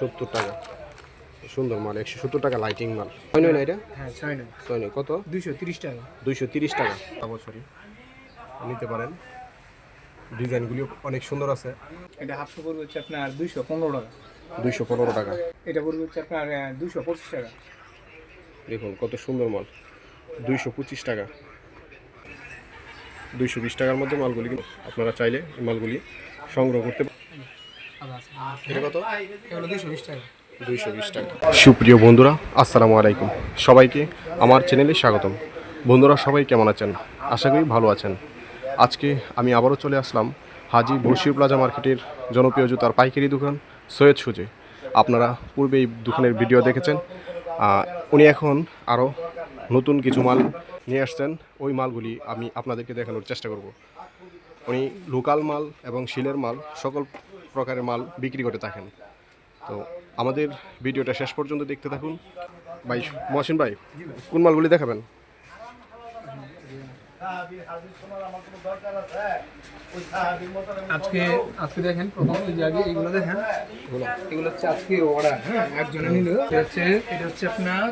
সত্তর টাকা। সুন্দর মাল একশো সত্তর টাকা লাইটিং মাল। হয় নয় না এটা? হ্যাঁ ছয় নয়। ছয় নয় কত? দুইশো তিরিশ টাকা। দুইশো তিরিশ টাকা। বছরই। নিতে পারেন। ডিজাইনগুলিও অনেক সুন্দর আছে। এটা হাফশো পড়বে হচ্ছে আপনার দুইশো পনেরো টাকা। দুইশো পনেরো টাকা। এটা পড়বে হচ্ছে আপনার দুইশো পঁচিশ টাকা। দেখুন কত সুন্দর মাল। দুইশো পঁচিশ টাকা। দুইশো বিশ টাকার মধ্যে মালগুলি আপনারা চাইলে মালগুলি সংগ্রহ করতে পারেন এটা কত? এগুলো দুইশো বিশ টাকা। দুইশো বিশ টাকা। সুপ্রিয় বন্ধুরা আসসালামু আলাইকুম। সবাইকে আমার চ্যানেলে স্বাগতম। বন্ধুরা সবাই কেমন আছেন? আশা করি ভালো আছেন। আজকে আমি আবারও চলে আসলাম হাজি বর্ষির প্লাজা মার্কেটের জনপ্রিয় জুতার পাইকারি দোকান সৈয়দ সুজে। আপনারা পূর্বে এই দোকানের ভিডিও দেখেছেন। উনি এখন আরও নতুন কিছু মাল নিয়ে আসছেন। ওই মালগুলি আমি আপনাদেরকে দেখানোর চেষ্টা করব। উনি লোকাল মাল এবং শিলের মাল সকল প্রকারের মাল বিক্রি করে থাকেন। তো আমাদের ভিডিওটা শেষ পর্যন্ত দেখতে থাকুন। ভাই মহসিন ভাই কোন মালগুলি দেখাবেন? আজকে আজকে দেখেন প্রথম যে আগে এগুলো দেখেন। এগুলো হচ্ছে আজকে অর্ডার হ্যাঁ একজনে নিল। এটা হচ্ছে এটা হচ্ছে আপনার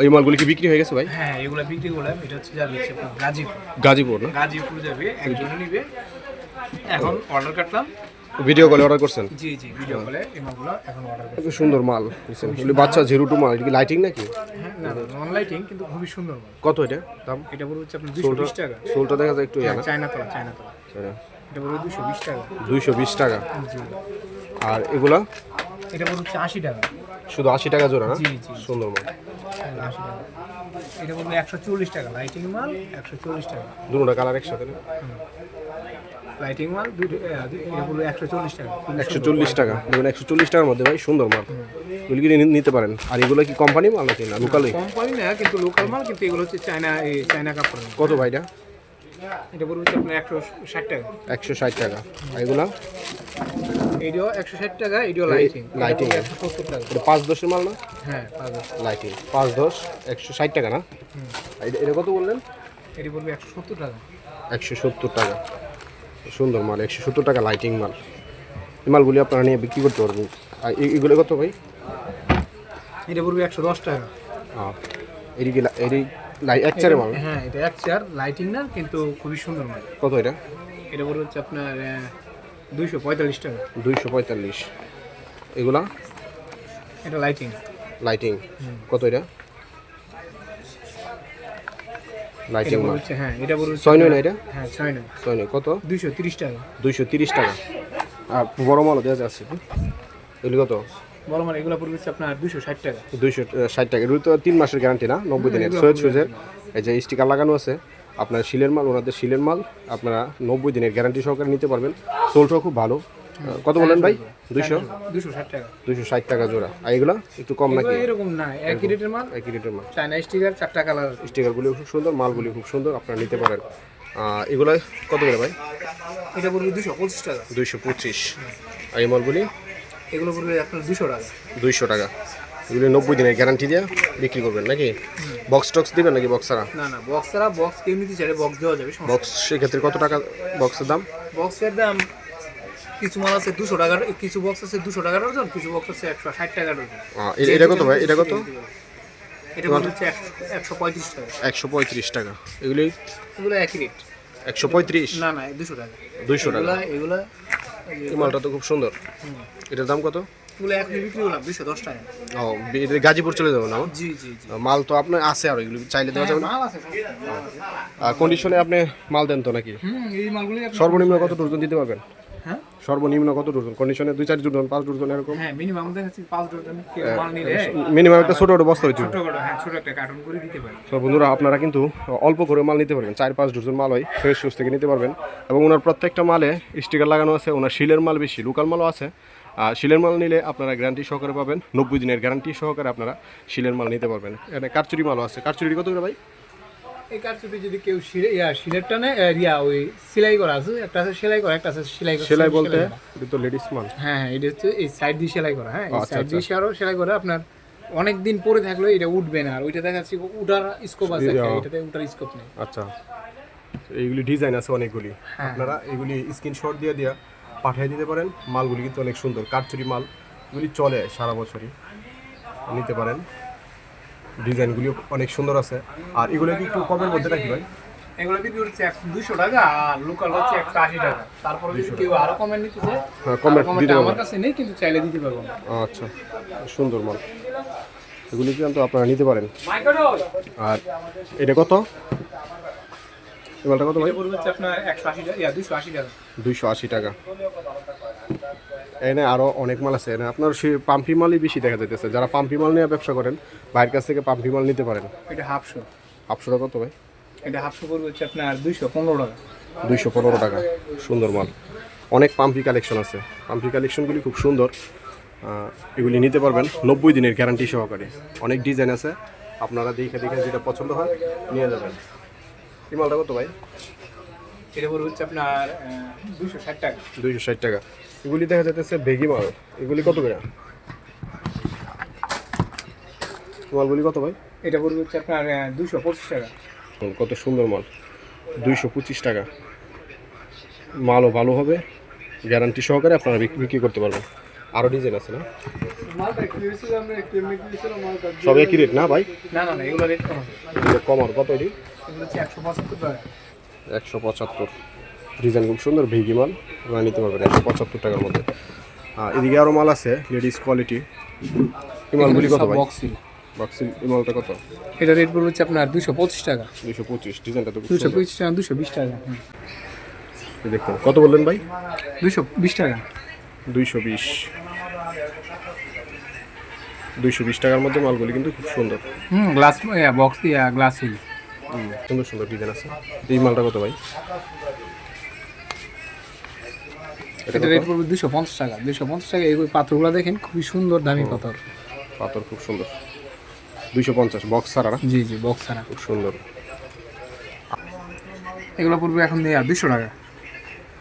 ওই মালগুলি কি বিক্রি হয়ে গেছে ভাই? হ্যাঁ এগুলো বিক্রি করলাম। এটা হচ্ছে যাবে হচ্ছে গাজীপুর। গাজীপুর না? গাজীপুর যাবে একজনে নিবে। এখন অর্ডার কাটলাম। ভিডিও কলে অর্ডার করছেন? জি জি ভিডিও কলে এই মালগুলো এখন অর্ডার সুন্দর মাল এগুলি বাচ্চা জিরুটু মাল এটা কি লাইটিং নাকি? হ্যাঁ না নন লাইটিং কিন্তু খুবই সুন্দর মাল। কত এটা দাম? এটা পড়বে হচ্ছে আপনার দুশো বিশ টাকা। সোলটা দেখা যায় একটু ইয়া চায়না তলা চায়না। তলা এটা দুশো বিশ টাকা। দুইশো বিশ টাকা? জি। আর এগুলা? এটা পড়বে হচ্ছে আশি টাকা। শুধু আশি টাকা জোড়া না? জি জি। সুন্দর মাল। আশি টাকা। এটা একশো চল্লিশ টাকা। লাইটিং মাল একশো চল্লিশ টাকা। দুটা কালার একসাথে না? লাইটিং মাল দুটো এ, দু- এটা পড়বে একশো চল্লিশ টাকা। একশো চল্লিশ টাকা। দেখুন একশো চল্লিশ টাকার মধ্যে ভাই সুন্দর মাল। এগুলি কি নি- নিতে পারেন। আর এগুলো কি কোম্পানি মাল নাকি? না লোকালই কোম্পানি না কিন্তু লোকাল মাল কিন্তু এগুলো হচ্ছে চায়না এই চায়না কাপড় কত ভাইটা এটা? হচ্ছে আপনার একশো ষাট টাকা। একশো ষাট টাকা। আর এগুলা? এটিও একশো ষাট টাকা এটিও লাইটিং lighting। একশো সত্তর টাকা। এটা পাঁচ দশের মাল না? হ্যাঁ পাঁচ হাজার। লাইটিং পাঁচ দশ একশো ষাট টাকা না? এটা- কত বললেন? এটি পড়বে একশো সত্তর টাকা। একশো সত্তর টাকা। সুন্দর মাল একশো সত্তর টাকা লাইটিং মাল। এই মালগুলি আপনারা নিয়ে বিক্রি করতে পারবেন। আর এগুলো কত ভাই? এটা পড়বে একশো দশ টাকা। হ্যাঁ এদিকে এদিক লাই এক চারে মাল? হ্যাঁ এটা এক চেয়ার লাইটিং না কিন্তু খুবই সুন্দর মাল। কত এটা? এটা পড়বে হচ্ছে আপনার দুইশো পঁয়তাল্লিশ টাকা। দুইশো পঁয়তাল্লিশ। এগুলা? এটা লাইটিং লাইটিং কত এটা? লাইটিং মাল হ্যাঁ এটা পড়বে ছয় নয় না এটা? হ্যাঁ ছয় নয়। ছয় নয় কত? দুইশো তিরিশ টাকা। দুইশো তিরিশ টাকা। আর বড় মালও দেওয়া যাচ্ছে এগুলি কত? বড় মাল এগুলো পড়বে আপনার দুইশো ষাট টাকা। ষাট টাকা। এগুলো তো তিন মাসের গ্যারান্টি না? নব্বই দিনের। সৈয়দ সুজের। এই যে স্টিকার লাগানো আছে আপনার শিলের মাল ওনাদের শিলের মাল আপনারা নব্বই দিনের গ্যারান্টি সহকারে নিতে পারবেন। সোলটাও খুব ভালো। কত বলেন ভাই? দুইশো? দুইশো ষাট টাকা। দুইশো ষাট টাকা জোড়া। আর এগুলো একটু কম নাকি? এরকম না একই রেটের মাল একই রেটের মাল। চায়না স্টিকার চারটা কালার। স্টিকারগুলি খুব সুন্দর মালগুলি খুব সুন্দর আপনারা নিতে পারেন। এগুলো কত করে ভাই? এটা পড়বে দুশো পঁচিশ টাকা। দুইশো পঁচিশ। আর এই মালগুলি? এগুলো পড়বে আপনার দুশো টাকা। দুইশো টাকা। এগুলি নব্বই দিনের গ্যারান্টি দিয়ে বিক্রি করবেন নাকি? বক্স টক্স দিবেন নাকি বক্স ছাড়া? না না বক্স ছাড়া বক্স কেউ নিতে চাইলে বক্স দেওয়া যাবে বক্স সেক্ষেত্রে কত টাকা বক্সের দাম? বক্সের দাম কিছু মাল আছে দুশো টাকার কিছু বক্স আছে দুশো টাকার ডজন কিছু বক্স আছে একশো ষাট টাকার ডজন এটা কত ভাই? এটা কত? এটা হচ্ছে একশো পঁয়ত্রিশ টাকা। একশো পঁয়ত্রিশ টাকা। এগুলি? এগুলো একই রেট একশো পঁয়ত্রিশ? না না দুশো টাকা। দুইশো টাকা। এগুলা এই মালটা তো খুব সুন্দর। এটার দাম কত? এগুলো এখন বিক্রি করলাম দুশো দশ টাকা। ও এটা গাজীপুর চলে যাব না? জি জি জি। মাল তো আপনার আছে আর এগুলো চাইলে দেওয়া যাবে না? মাল আছে আর কন্ডিশনে আপনি মাল দেন তো নাকি? এই মালগুলি সর্বনিম্ন কত ডজন দিতে পারবেন? হ্যাঁ সর্বনিম্ন কত ডজন? কন্ডিশনে দুই চার ডজন পাঁচ ডজন এরকম? হ্যাঁ মিনিমাম দেখাচ্ছি পাঁচ ডজন মাল নিলে। মিনিমাম একটা ছোট ছোট বস্তা হইতে ছোট হ্যাঁ ছোট একটা কার্টুন করে দিতে পারি তো বন্ধুরা আপনারা কিন্তু অল্প করে মাল নিতে পারবেন। চার পাঁচ ডজন মাল হয় ফ্রেশ সুস থেকে নিতে পারবেন। এবং ওনার প্রত্যেকটা মালে স্টিকার লাগানো আছে। ওনার শিলের মাল বেশি লোকাল মালও আছে। আর শিলের মাল নিলে আপনারা গ্যারান্টি সহকারে পাবেন। নব্বই দিনের গ্যারান্টি সহকারে আপনারা শিলের মাল নিতে পারবেন। এখানে কারচুরি মালও আছে। কারচুরি কত করে ভাই? এই কারচুপি যদি কেউ ইয়া শিলেরটা নেয় ইয়া ওই সেলাই করা আছে একটা আছে সেলাই করা একটা আছে সেলাই করা সেলাই বলতে এটা তো লেডিস মাল হ্যাঁ হ্যাঁ এটা হচ্ছে এই সাইড দিয়ে সেলাই করা হ্যাঁ এই আচ্ছা, সাইড দিয়ে আরও সেলাই করা আপনার অনেক দিন পরে থাকলে এটা উঠবে না আর ওইটা দেখাচ্ছি উঠার স্কোপ আছে এটাতে উঠার স্কোপ নেই। আচ্ছা। এইগুলি ডিজাইন আছে অনেকগুলি। আপনারা এগুলি স্ক্রিনশট দিয়ে দিয়া পাঠিয়ে দিতে পারেন মালগুলি কিন্তু অনেক সুন্দর কারচুরি মাল এগুলি চলে সারা বছরই। নিতে পারেন। ডিজাইনগুলিও অনেক সুন্দর আছে। আর এগুলো কি একটু কমের মধ্যে নাকি ভাই? এগুলো বিক্রি হচ্ছে দুশো টাকা আর লোকাল হচ্ছে একশো আশি টাকা। তারপরে যদি কেউ আরও কমে নিতে চায় হ্যাঁ, কমে কমে আমার কাছে নেই কিন্তু চাইলে দিতে পারব। আচ্ছা সুন্দর মাল। এগুলি কিন্তু আপনারা নিতে পারেন। আর এটা কত? মালটা কত ভাই? পড়বে হচ্ছে আপনার একশো আশি টাকা দুশো আশি টাকা। দুইশো আশি টাকা। এনে আরও অনেক মাল আছে। এনে আপনার সেই পাম্পি মালই বেশি দেখা যাইতেছে। যারা পাম্পি মাল নিয়ে ব্যবসা করেন বাইরের কাছ থেকে পাম্পি মাল নিতে পারেন। এটা হাফশো। টাকা কত ভাই? এটা হাফশো পড়বে হচ্ছে আপনার দুইশো পনেরো টাকা। দুইশো পনেরো টাকা। সুন্দর মাল। অনেক পাম্পি কালেকশন আছে। পাম্পি কালেকশনগুলি খুব সুন্দর। এগুলি নিতে পারবেন নব্বই দিনের গ্যারান্টি সহকারে। অনেক ডিজাইন আছে। আপনারা দেখে দেখে যেটা পছন্দ হয় নিয়ে যাবেন। এই মালটা কত ভাই? এটা পড়বে হচ্ছে আপনার দুশো ষাট টাকা। দুইশো ষাট টাকা। এগুলি দেখা যাচ্ছে বেগি মাল। এগুলি কত করে? মালগুলি কত ভাই? এটা পড়বে হচ্ছে আপনার দুশো পঁচিশ টাকা। কত সুন্দর মাল। দুইশো পঁচিশ টাকা। মালও ভালো হবে। গ্যারান্টি সহকারে আপনারা বিক- বিক্রি করতে পারবেন। আরও ডিজাইন আছে না? সব একই রেট না ভাই? না না এগুলো রেট কম। আর কত এটি? একশো পঁচাত্তর একশো পঁচাত্তর। ডিজাইন খুব সুন্দর ভিগি মাল আপনারা নিতে পারবেন একশো পঁচাত্তর টাকার মধ্যে। আর এদিকে আরও মাল আছে লেডিস কোয়ালিটি এই মালগুলি কত ভাই? বক্সিল বক্সিল এই মালটা কত? এটা রেট পড়বে হচ্ছে আপনার দুশো পঁচিশ টাকা। দুশো পঁচিশ ডিজাইনটা তো দুশো পঁচিশ টাকা দুশো বিশ টাকা। দেখুন কত বললেন ভাই? দুশো বিশ টাকা। দুইশো বিশ। দুইশো বিশ টাকার মধ্যে মালগুলি কিন্তু খুব সুন্দর। হুম গ্লাস বক্স গ্লাস হিল সুন্দর সুন্দর ডিজাইন আছে। এই মালটা কত ভাই? এটা রেট পড়বে দুশো পঞ্চাশ টাকা। দুশো পঞ্চাশ টাকা এই পাথরগুলো দেখেন খুবই সুন্দর দামি পাথর। পাথর খুব সুন্দর। দুইশো পঞ্চাশ বক্স ছাড়া না? জি জি বক্স ছাড়া। খুব সুন্দর। এগুলো পড়বে এখন দুশো টাকা।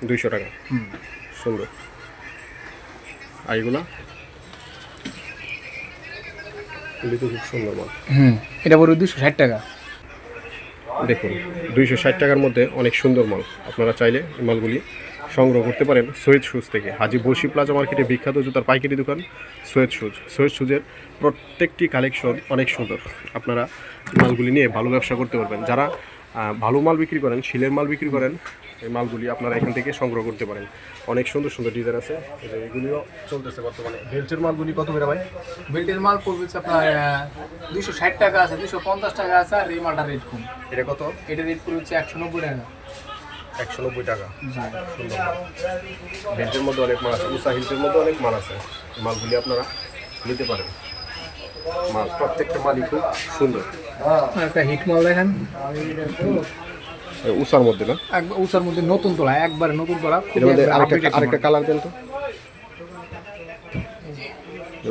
দুইশো টাকা। সুন্দর। আর এগুলা? খুব সুন্দর মাল। হুম এটা পড়বে দুশো ষাট টাকা। দেখুন দুইশো ষাট টাকার মধ্যে অনেক সুন্দর মাল। আপনারা চাইলে এই মালগুলি সংগ্রহ করতে পারেন সৈয়দ শুজ থেকে। হাজি বসি প্লাজা মার্কেটে বিখ্যাত জুতার পাইকারি দোকান সৈয়দ শুজ সৈয়দ শুজের প্রত্যেকটি কালেকশন অনেক সুন্দর। আপনারা মালগুলি নিয়ে ভালো ব্যবসা করতে পারবেন। যারা ভালো মাল বিক্রি করেন শিলের মাল বিক্রি করেন এই মালগুলি আপনারা এখান থেকে সংগ্রহ করতে পারেন। অনেক সুন্দর সুন্দর ডিজাইন আছে। এগুলিও চলতেছে বর্তমানে। বেল্টের মালগুলি কত করে ভাই? বেল্টের মাল পড়বে আপনার দুশো ষাট টাকা আছে দুশো পঞ্চাশ টাকা আছে আর এই মালটা রেট কম। এটা কত? এটা রেট পড়বে হচ্ছে একশো নব্বই টাকা। একশো নব্বই টাকা। বেল্টের মধ্যে অনেক মাল আছে। উষা হিলসের মধ্যে অনেক মাল আছে। মালগুলি আপনারা নিতে পারেন। মাল প্রত্যেকটা মালই খুব সুন্দর। আর একটা হিট মাল দেখেন। উষার মধ্যে না? একবার উষার মধ্যে নতুন তোলা একবারে নতুন তোলা আরেকটা আরেকটা কালার দেন তো।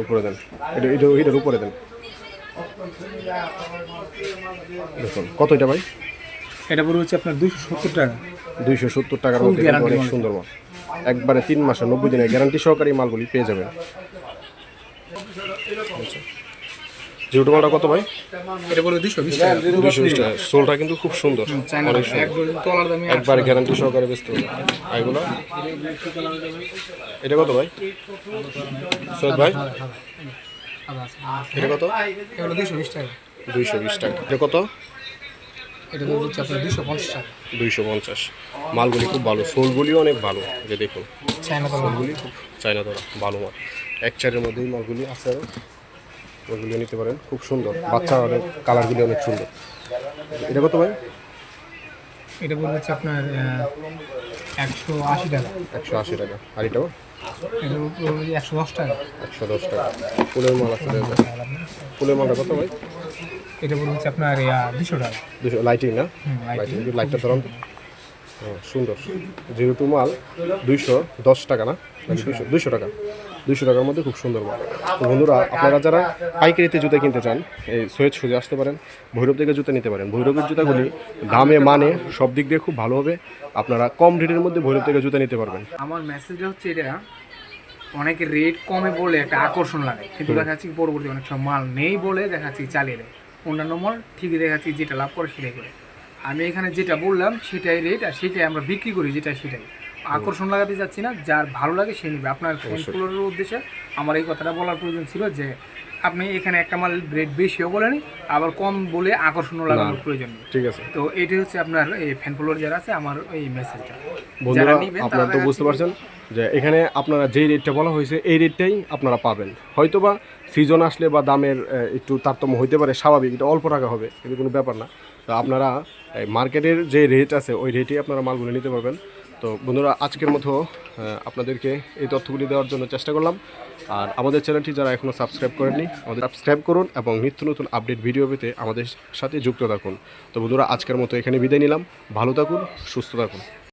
উপরে দেন। এটা এটা এটার উপরে দেন। দেখুন কত এটা ভাই? এটা পড়বে হচ্ছে আপনার দুশো সত্তর টাকা। দুইশো সত্তর টাকার মধ্যে কিন্তু guarantee অনেক সুন্দর মাল। একবারে তিন মাসে নব্বই দিনের গ্যারান্টি সহকারে মালগুলি পেয়ে যাবেন। আচ্ছা। জিরো মালটা কত ভাই? এটা দুশো বিশ টাকা। দুশো বিশ টাকা। সোলটা কিন্তু খুব সুন্দর। অনেক সুন্দর। একবার গ্যারান্টি সহকারে বেচতে হবে এগুলো এটা কত ভাই? সৈয়দ ভাই? এটা কত? দুশো বিশ টাকা। দুইশো বিশ টাকা। এটা কত? এটা হচ্ছে আপনার দুশো পঞ্চাশ টাকা। দুইশো পঞ্চাশ। মালগুলি খুব ভালো। সোলগুলিও অনেক ভালো যে দেখুন। চায়না সোলগুলি খুব চায়না ধরা ভালো মাল। এক চারের মধ্যেই মালগুলি আছে আরও ওইগুলি নিতে পারেন খুব সুন্দর। বাচ্চা অনেক কালারগুলি অনেক সুন্দর। এটা কত ভাই? এটা বলছে হচ্ছে আপনার একশো আশি টাকা। একশো আশি টাকা। আর এটাও? একশো দশ টাকা। একশো দশ টাকা। ফুলের মাল আছে ফুলের মালটা কত ভাই? এটা পড়বে হচ্ছে আপনার দুশো টাকা। দুশো লাইটিং না? লাইটিং লাইটটা ধরুন সুন্দর জিরো টু মাল দুইশো দশ টাকা না? দুইশো দুইশো টাকা। দুইশো টাকার মধ্যে খুব সুন্দর মাল। তো বন্ধুরা আপনারা যারা পাইকারিতে জুতা কিনতে চান এই সৈয়দ সুজে আসতে পারেন ভৈরব থেকে জুতা নিতে পারেন। ভৈরবের জুতাগুলি দামে মানে সব দিক দিয়ে খুব ভালো হবে। আপনারা কম রেটের মধ্যে ভৈরব থেকে জুতা নিতে পারবেন। আমার মেসেজটা হচ্ছে এটা অনেকে রেট কমে বলে একটা আকর্ষণ লাগে কিন্তু দেখা যাচ্ছে পরবর্তী অনেক সময় মাল নেই বলে দেখা যাচ্ছে চালিয়ে দেয়। অন্যান্য মাল ঠিকই দেখা যাচ্ছে যেটা লাভ করে সেটাই করে। আমি এখানে যেটা বললাম সেটাই রেট আর সেটাই আমরা বিক্রি করি যেটা সেটাই। আকর্ষণ লাগাতে যাচ্ছি না যার ভালো লাগে সে নিবে। আপনার ফ্যানগুলোর উদ্দেশ্যে আমার এই কথাটা বলার প্রয়োজন ছিল যে আপনি এখানে একটা মাল রেট বেশিও বলেনি আবার কম বলে আকর্ষণ লাগানোর প্রয়োজন নেই। ঠিক আছে। তো এটি হচ্ছে আপনার এই ফ্যান ফলোয়ার যারা আছে আমার এই মেসেজটা বন্ধুরা আপনারা তো বুঝতে পারছেন যে এখানে আপনারা যেই রেটটা বলা হয়েছে এই রেটটাই আপনারা পাবেন। হয়তোবা সিজন আসলে বা দামের একটু তারতম্য হইতে পারে স্বাভাবিক এটা অল্প টাকা হবে কিন্তু কোনো ব্যাপার না। তো আপনারা মার্কেটের যে রেট আছে ওই রেটেই আপনারা মালগুলো নিতে পারবেন। তো বন্ধুরা, আজকের মতো আপনাদেরকে এই তথ্যগুলি দেওয়ার জন্য চেষ্টা করলাম। আর আমাদের চ্যানেলটি যারা এখনও সাবস্ক্রাইব করেননি, আমাদের সাবস্ক্রাইব করুন এবং নিত্য নতুন আপডেট ভিডিও পেতে আমাদের সাথে যুক্ত থাকুন। তো বন্ধুরা, আজকের মতো এখানে বিদায় নিলাম। ভালো থাকুন, সুস্থ থাকুন।